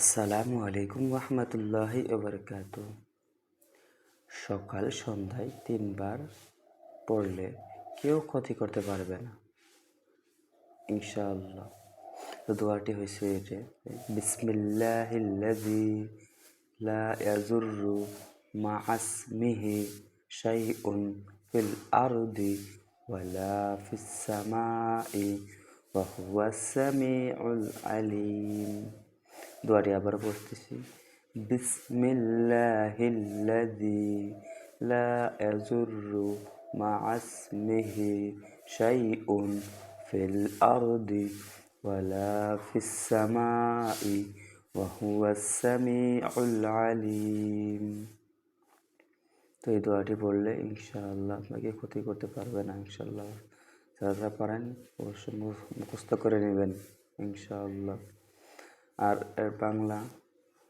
আসসালামু আলাইকুম রহমতুল্লাহি ওবরকাত সকাল সন্ধ্যায় তিনবার পড়লে কেউ ক্ষতি করতে পারবে না। ইনশাআল্লাহ। তো দোয়াটি হয়েছে যে, বিসমিল্লাহিল্লাযী লা মা আসমিহি শাইউন ফিল আরদি ওয়ালা ফিস সামাই ওয়া সামিউল আলিম। দোয়াটি আবার পড়তেছি বিসমিল্লাহিল্লাযী লা ইয়াজুররু মা আসমিহি শাইউন ফিল আরদি ওয়ালা ফিস সামাই ওয়া হুয়াস সামিউল আলিম। তো এই দোয়াটি পড়লে ইনশাআল্লাহ আপনাকে ক্ষতি করতে পারবে না ইনশাআল্লাহ। যারা পারেন অবশ্যই মুখস্থ করে নেবেন ইনশাআল্লাহ। আর বাংলা,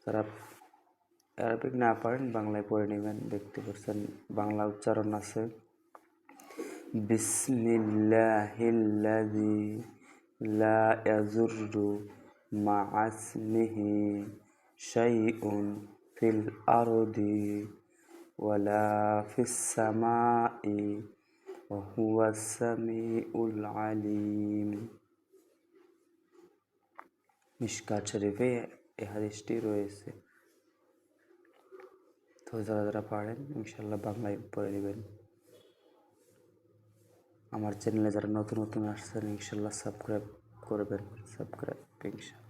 যারা অ্যারাবিক না পারেন, বাংলায় পড়ে নেবেন, দেখতে পাচ্ছেন বাংলা উচ্চারণ আছে। বিসমিল্লাহিল্লাযী লা ইয়াজুররু মা আসমিহি শাইউন ফিল আরদি ওয়ালা ফিস সামাই ওয়া হুয়াস সামিউল আলিম। মিশকাত শরীফে এ হাদিসটি রয়েছে। তো যারা যারা পারেন ইনশাল্লাহ বাংলায় পড়ে নেবেন। আমার চ্যানেলে যারা নতুন নতুন আসছেন ইনশাল্লাহ সাবস্ক্রাইব করবেন। সাবস্ক্রাইব ইনশাল্লাহ